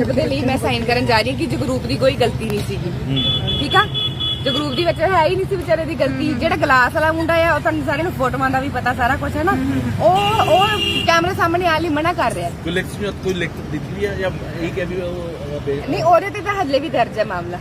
ਜਗਰੂਪ ਦੇ ਲਈ ਮੈਂ ਸਾਈਨ ਕਰਨ ਜਾ ਰਹੀ ਹਾਂ ਕਿ ਜਗਰੂਪ ਦੀ ਕੋਈ ਗਲਤੀ ਨਹੀਂ ਸੀਗੀ। ਠੀਕ ਆ? ਜਗਰੂਪ ਦੀ ਵਿੱਚ ਹੈ ਹੀ ਨਹੀਂ ਸੀ ਵਿਚਾਰੇ ਦੀ ਗਲਤੀ। ਜਿਹੜਾ ਗਲਾਸ ਵਾਲਾ ਮੁੰਡਾ ਆ ਉਹ ਤੁਹਾਨੂੰ ਸਾਰਿਆਂ ਨੂੰ ਫੋਟੋਆਂ ਦਾ ਵੀ ਪਤਾ ਸਾਰਾ ਕੁਝ ਹੈ ਨਾ। ਉਹ ਉਹ ਕੈਮਰੇ ਸਾਹਮਣੇ ਆਣ ਲਈ ਮਨਾ ਕਰ ਰਿਹਾ। ਕੋਈ ਲਿਖਤ ਕੋਈ ਲਿਖਤ ਦਿੱਤੀ ਹੈ ਜਾਂ ਇਹ ਕਿ ਵੀ ਉਹ ਨਹੀਂ ਉਹਦੇ ਤੇ ਤਾਂ ਹੱਲੇ ਵੀ ਦਰਜ ਹੈ ਮਾਮਲਾ।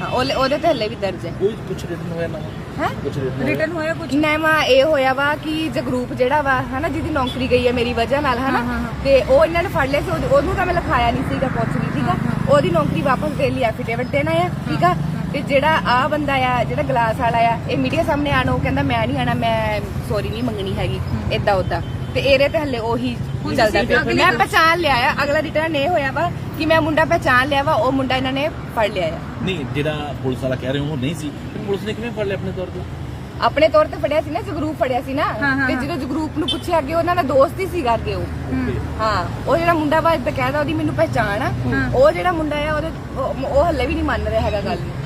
ਹਾਂ ਉਹਲੇ- ਉਹਦੇ ਤੇ ਹੱਲੇ ਵੀ ਦਰਜ ਹੈ। ਕੋਈ ਕੁਝ ਰਿਟਨ ਹੋਇਆ ਨਾ? ਹੈ? ਕੁਝ ਰਿਟਨ ਰਿਟਰਨ ਹੋਇਆ ਕੁਝ ਨੈਮਾ ਇਹ ਹੋਇਆ ਵਾ ਕਿ ਜਗਰੂਪ ਜਿਹੜਾ ਵਾ ਹਨਾ ਜਿਹਦੀ ਨੌਕਰੀ ਗਈ ਹੈ ਮੇਰੀ ਵਜ੍ਹਾ ਨਾਲ ਹਨਾ ਤੇ ਉਹ ਇਹਨਾਂ ਨੇ ਫੜ ਲਿਆ ਸੀ ਉਹਦੇ- ਉਹਨੂੰ ਤਾਂ ਮੈਂ ਲਿਖਾਇਆ ਨਹੀਂ ਸੀਗਾ ਕੁਛ ਵੀ ਠੀਕ ਆ? ਉਹਦੀ ਨੌਕਰੀ ਵਾਪਸ ਦੇਣ ਲਈ ਐਫੀਡੇਵਿਟ ਦੇਣਾ ਆ ਠੀਕ ਆ? ਤੇ ਜਿਹੜਾ ਆ ਬੰਦਾ ਆ ਜਿਹੜਾ ਗਲਾਸ ਵਾਲਾ ਆ ਇਹ ਮੀਡੀਆ ਸਾਹਮਣੇ ਆਣ ਉਹ ਕਹਿੰਦਾ ਮੈਂ ਨਹੀਂ ਆਣਾ ਮੈਂ ਸੌਰੀ ਨਹੀਂ ਮੰਗਣੀ ਹੈਗੀ ਇਦਾਂ ਉਦਾਂ ਤੇ ਇਹਦੇ ਤੇ ਹੱਲੇ ਉਹੀ ਚੱਲਦਾ ਪਿਆ। ਮੈਂ ਪਛਾਣ ਲਿਆ ਆ ਅਗਲਾ ਰਿਟਰਨ ਇਹ ਹੋਇਆ ਵਾ ਕਿ ਮੈਂ ਮੁੰਡਾ ਪਛਾਣ ਲਿਆ ਵਾ ਉਹ ਮੁੰਡਾ ਇਹਨਾਂ ਨੇ ਫੜ ਲਿਆ ਆ। ਨਹੀਂ ਜਿਹੜਾ ਪੁਲਿਸ ਵਾਲਾ ਕਹਿ ਰਹੇ ਹੋ ਉਹ ਨਹੀਂ ਸੀ ਤੇ ਪੁਲਿਸ ਨੇ ਕਿਵੇਂ ਫੜ ਲਿਆ ਆਪਣੇ ਤੌਰ ਤੇ? ਆਪਣੇ ਤੌਰ ਤੇ ਫੜਿਆ ਸੀ ਨਾ ਜਗਰੂਪ ਫੜਿਆ ਸੀ ਨਾ। ਤੇ ਜਦੋਂ ਜਗਰੂਪ ਨੂੰ ਪੁੱਛਿਆ ਅੱਗੇ ਉਹਨਾਂ ਦਾ ਦੋਸਤ ਹੀ ਸੀਗਾ ਅੱਗੇ ਉਹ। ਹਾਂ। ਉਹ ਜਿਹੜਾ ਮੁੰਡਾ ਵਾ ਇੱਦਾਂ ਕਹਿਦਾ ਉਹਦੀ ਮੈਨੂੰ ਪਹਿਚਾਣ ਆ। ਉਹ ਜਿਹੜਾ ਮੁੰਡਾ ਆ ਉਹਦੇ ਉਹ ਹੱਲੇ ਵੀ ਨਹੀਂ ਮੰਨ ਰਿਹਾ ਹੈਗਾ ਗੱਲ ਨੂੰ।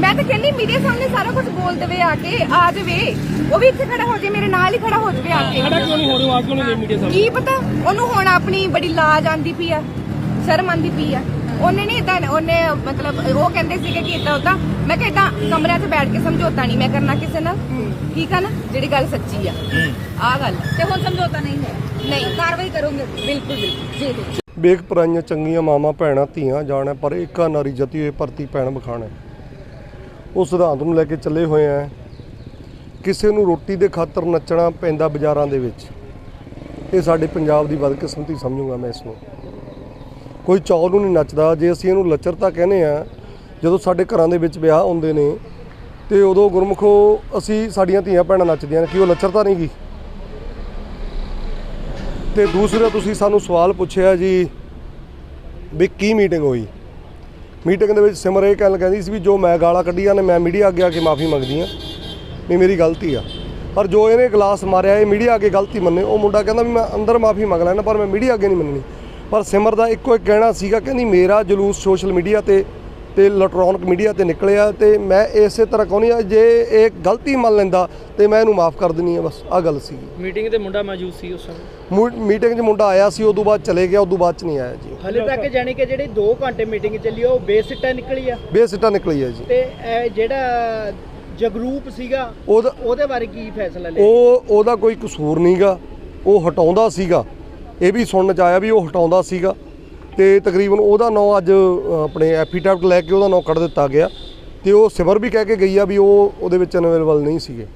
ਮੈਂ ਤਾਂ ਕਹਿੰਦੀ ਮੀਡੀਆ ਸਾਹਮਣੇ ਸਾਰਾ ਕੁਝ ਬੋਲ ਦੇਵੇ ਆ ਕੇ ਆ ਜਾਵੇ। ਉਹ ਵੀ ਇੱਥੇ ਖੜਾ ਹੋ ਜਾਵੇ ਮੇਰੇ ਨਾਲ ਹੀ ਖੜਾ ਹੋ ਜਾਵੇ ਆ ਕੇ। ਖੜਾ ਕਿਉਂ ਨਹੀਂ ਹੋ ਰਿਹਾ ਆ ਕਿਉਂ ਨਹੀਂ ਮੀਡੀਆ ਸਾਹਮਣੇ? ਕੀ ਪਤਾ? ਉਹਨੂੰ ਹੁਣ ਆਪਣੀ ਬੜੀ ਲਾਜ ਆਂਦੀ ਪਈ ਆ ਸ਼ਰਮ ਆਂਦੀ ਪਈ ਆ। ਉਹਨੇ ਨਹੀਂ ਇਦਾਂ ਉਹਨੇ ਮਤਲਬ ਉਹ ਕਹਿੰਦੇ ਸੀਗੇ ਕਿ ਇਦਾਂ ਉਦਾਂ ਮੈਂ ਕਿਹਾ ਇਦਾਂ ਕਮਰਿਆਂ 'ਚ ਬੈਠ ਕੇ ਸਮਝੌਤਾ ਨਹੀਂ ਮੈਂ ਕਰਨਾ ਕਿਸੇ ਨਾਲ। ਠੀਕ ਆ ਨਾ? ਜਿਹੜੀ ਗੱਲ ਸੱਚੀ ਆ। ਆ ਗੱਲ। ਤੇ ਹੁਣ ਸਮਝੌਤਾ ਨਹੀਂ ਹੈ ਨਹੀਂ। ਕਾਰਵਾਈ ਕਰੋਗੇ? ਬਿਲਕੁਲ ਬਿਲਕੁਲ। ਜੀ ਜੀ। ਵੇਖ ਪਰਾਈਆਂ ਚੰਗੀਆਂ ਮਾਵਾਂ ਭੈਣਾਂ ਧੀਆਂ ਜਾਣਾ ਪਰ ਏਕਾ ਨਾਰੀ ਜਤੀ ਹੋਏ ਭਰਤੀ ਭੈਣ ਬਖਾਣਾ ਉਹ ਸਿਧਾਂਤ ਨੂੰ ਲੈ ਕੇ ਚੱਲੇ ਹੋਏ ਆ। ਕਿਸੇ ਨੂੰ ਰੋਟੀ ਦੇ ਖਾਤਰ ਨੱਚਣਾ ਪੈਂਦਾ ਬਾਜ਼ਾਰਾਂ ਦੇ ਵਿੱਚ। ਇਹ ਸਾਡੇ ਪੰਜਾਬ ਦੀ ਬਦਕਿਸਮਤੀ ਸਮਝੂਗਾ ਮੈਂ ਇਸ ਨੂੰ ਕੋਈ ਚੌਲ ਨੂੰ ਨਹੀਂ ਨੱਚਦਾ। ਜੇ ਅਸੀਂ ਇਹਨੂੰ ਲੱਚਰਤਾ ਕਹਿੰਦੇ ਆ, ਜਦੋਂ ਸਾਡੇ ਘਰਾਂ ਦੇ ਵਿੱਚ ਵਿਆਹ ਹੁੰਦੇ ਨੇ, ਤੇ ਉਦੋਂ ਗੁਰਮੁਖੋ ਅਸੀਂ ਸਾਡੀਆਂ ਧੀਆਂ ਭੈਣਾਂ ਨੱਚਦੀਆਂ ਨੇ, ਕਿ ਉਹ ਲੱਚਰਤਾ ਨਹੀਂ ਗੀ ਤੇ ਦੂਸਰਾ ਤੁਸੀਂ ਸਾਨੂੰ ਸਵਾਲ ਪੁੱਛਿਆ ਜੀ ਵੀ ਕੀ ਮੀਟਿੰਗ ਹੋਈ? ਮੀਟਿੰਗ ਦੇ ਵਿੱਚ ਸਿਮਰ ਇਹ ਗੱਲ ਕਹਿੰਦੀ ਸੀ ਵੀ ਜੋ ਮੈਂ ਗਾਲਾਂ ਕੱਢੀਆਂ ਨੇ, ਮੈਂ ਮੀਡੀਆ ਅੱਗੇ ਆ ਕੇ ਮਾਫੀ ਮੰਗਦੀ ਆ ਵੀ ਮੇਰੀ ਗਲਤੀ ਆ। ਪਰ ਜੋ ਇਹਨੇ ਗਲਾਸ ਮਾਰਿਆ, ਇਹ ਮੀਡੀਆ ਅੱਗੇ ਗਲਤੀ ਮੰਨੇ। ਉਹ ਮੁੰਡਾ ਕਹਿੰਦਾ ਵੀ ਮੈਂ ਅੰਦਰ ਮਾਫੀ ਮੰਗ ਲੈਣਾ ਪਰ ਮੈਂ ਮੀਡੀਆ ਅੱਗੇ ਨਹੀਂ ਮੰਨਣੀ। ਪਰ ਸਿਮਰ ਦਾ ਇੱਕੋ ਇੱਕ ਕਹਿਣਾ ਸੀਗਾ, ਕਹਿੰਦੀ, ਮੇਰਾ ਜਲੂਸ ਸੋਸ਼ਲ ਮੀਡੀਆ ਤੇ ਤੇ ਇਲੈਕਟ੍ਰੋਨਿਕ ਮੀਡੀਆ ਤੇ ਨਿਕਲਿਆ ਤੇ ਮੈਂ ਇਸੇ ਤਰ੍ਹਾਂ ਕਹਿੰਦੀ ਆ ਜੇ ਇਹ ਗਲਤੀ ਮੰਨ ਲੈਂਦਾ ਤੇ ਮੈਂ ਇਹਨੂੰ ਮਾਫ ਕਰ ਦਿੰਨੀ ਆ ਬਸ ਆ ਗੱਲ ਸੀਗੀ। ਮੀਟਿੰਗ ਤੇ ਮੁੰਡਾ ਮੌਜੂਦ ਸੀ ਉਸ ਸਮੇਂ? ਮੀਟਿੰਗ 'ਚ ਮੁੰਡਾ ਆਇਆ ਸੀ ਉਦੋਂ ਬਾਅਦ ਚਲੇ ਗਿਆ ਉਦੋਂ ਬਾਅਦ 'ਚ ਨਹੀਂ ਆਇਆ ਜੀ। ਹਲੇ ਤੱਕ ਜਾਣੀ ਕਿ ਜਿਹੜੀ 2 ਘੰਟੇ ਮੀਟਿੰਗ ਚੱਲੀ ਆ, ਉਹ ਬੇਸਿੱਟਾ ਨਿਕਲੀ ਆ? ਬੇਸਿੱਟਾ ਨਿਕਲੀ ਹੈ ਜੀ। ਤੇ ਇਹ ਜਿਹੜਾ ਜਗਰੂਪ ਸੀਗਾ ਉਹਦਾ ਉਹਦੇ ਬਾਰੇ ਕੀ ਫੈਸਲਾ ਲਿਆ? ਉਹ ਉਹਦਾ ਕੋਈ ਕਸੂਰ ਨਹੀਂਗਾ ਉਹ ਹਟਾਉਂਦਾ ਸੀਗਾ। ਇਹ ਵੀ ਸੁਣਨ ਚ ਆਇਆ ਵੀ ਉਹ ਹਟਾਉਂਦਾ ਸੀਗਾ। ਤੇ ਤਕਰੀਬਨ ਉਹਦਾ ਨਾਂ ਅੱਜ ਆਪਣੇ ਐਫੀਟੈਪਟ ਲੈ ਕੇ ਉਹਦਾ ਨਾਂ ਕੱਢ ਦਿੱਤਾ ਗਿਆ। ਤੇ ਉਹ ਸਿਵਰ ਵੀ ਕਹਿ ਕੇ ਗਈ ਆ ਵੀ ਉਹ ਉਹਦੇ ਵਿੱਚ ਅਨਵੇਲੇਬਲ ਨਹੀਂ ਸੀਗੇ।